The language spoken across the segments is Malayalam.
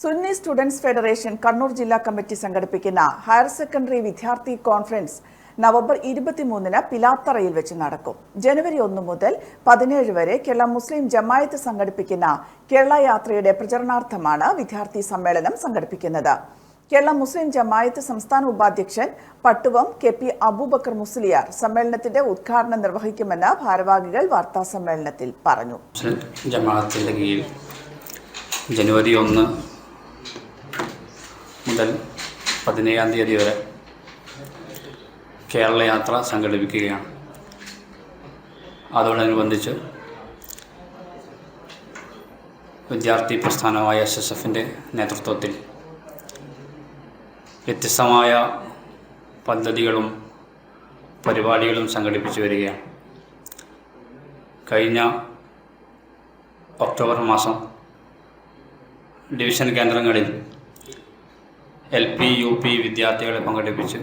സുന്നി സ്റ്റുഡൻസ് ഫെഡറേഷൻ കണ്ണൂർ ജില്ലാ കമ്മിറ്റി സംഘടിപ്പിക്കുന്ന ഹയർ സെക്കൻഡറി വിദ്യാർത്ഥി കോൺഫറൻസ് നവംബർ ഇരുപത്തിമൂന്നിന് പിലാത്തറയിൽ വെച്ച് നടക്കും. ജനുവരി ഒന്ന് മുതൽ പതിനേഴ് വരെ കേരള മുസ്ലിം ജമായത്ത് സംഘടിപ്പിക്കുന്ന കേരള യാത്രയുടെ പ്രചരണാർത്ഥമാണ് വിദ്യാർത്ഥി സമ്മേളനം സംഘടിപ്പിക്കുന്നത്. കേരള മുസ്ലിം ജമായത്ത് സംസ്ഥാന ഉപാധ്യക്ഷൻ പട്ടുവം കെ പി അബൂബക്കർ മുസ്ലിയാർ സമ്മേളനത്തിന്റെ ഉദ്ഘാടനം നിർവഹിക്കുമെന്ന് ഭാരവാഹികൾ വാർത്താ സമ്മേളനത്തിൽ പറഞ്ഞു. ജമാഅത്തിന്റെ കീഴിൽ ജനുവരി ഒന്ന് മുതൽ പതിനേഴാം തീയതി വരെ കേരള യാത്ര സംഘടിപ്പിക്കുകയാണ്. അതോടനുബന്ധിച്ച് വിദ്യാർത്ഥി പ്രസ്ഥാനമായ എസ് എസ് എഫിന്റെ നേതൃത്വത്തിൽ വ്യത്യസ്തമായ പദ്ധതികളും പരിപാടികളും സംഘടിപ്പിച്ചു വരികയാണ്. കഴിഞ്ഞ ഒക്ടോബർ മാസം ഡിവിഷൻ കേന്ദ്രങ്ങളിൽ എൽ പി യു പി വിദ്യാർത്ഥികളെ പങ്കെടുപ്പിച്ച്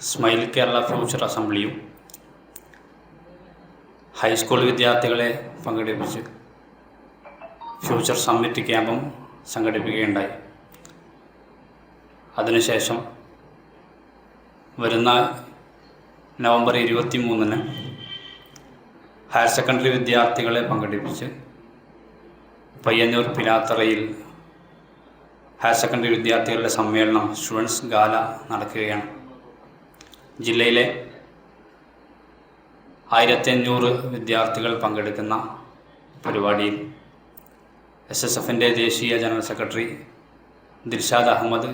സ്മൈൽ കേരള ഫ്യൂച്ചർ അസംബ്ലിയും ഹൈസ്കൂൾ വിദ്യാർത്ഥികളെ പങ്കെടുപ്പിച്ച് ഫ്യൂച്ചർ സമ്മിറ്റ് ക്യാമ്പും സംഘടിപ്പിക്കുകയുണ്ടായി. അതിനുശേഷം വരുന്ന നവംബർ ഇരുപത്തി മൂന്നിന് ഹയർ സെക്കൻഡറി വിദ്യാർത്ഥികളെ പങ്കെടുപ്പിച്ച് പയ്യന്നൂർ പിലാത്തറയിൽ ഹയർ സെക്കൻഡറി വിദ്യാർത്ഥികളുടെ സമ്മേളനം സ്റ്റുഡൻസ് ഗാല നടക്കുകയാണ്. ജില്ലയിലെ ആയിരത്തി അഞ്ഞൂറ് വിദ്യാർത്ഥികൾ പങ്കെടുക്കുന്ന പരിപാടിയിൽ എസ് എസ് എഫിന്റെ ദേശീയ ജനറൽ സെക്രട്ടറി ദിൽഷാദ് അഹമ്മദ്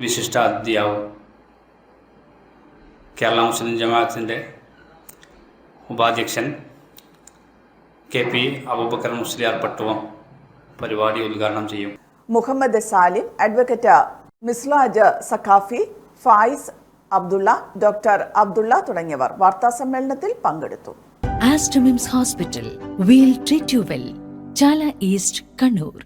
വിശിഷ്ട അതിഥിയാവും കേരള മുസ്ലിം ജമാഅത്തിന്റെ ഉപാധ്യക്ഷൻ കെ പി അബൂബക്കർ മുസ്ലിയാർ പട്ടുവം പരിപാടി ഉദ്ഘാടനം ചെയ്യും മുഹമ്മദ് സാലിം അഡ്വക്കേറ്റ് മിസ്ലാജ് സഖാഫി ഫായിസ് അബ്ദുള്ള ഡോക്ടർ അബ്ദുള്ള തുടങ്ങിയവർ വാർത്താ സമ്മേളനത്തിൽ പങ്കെടുത്തു Aster MIMS hospital we'll treat you well Chala East Kannur.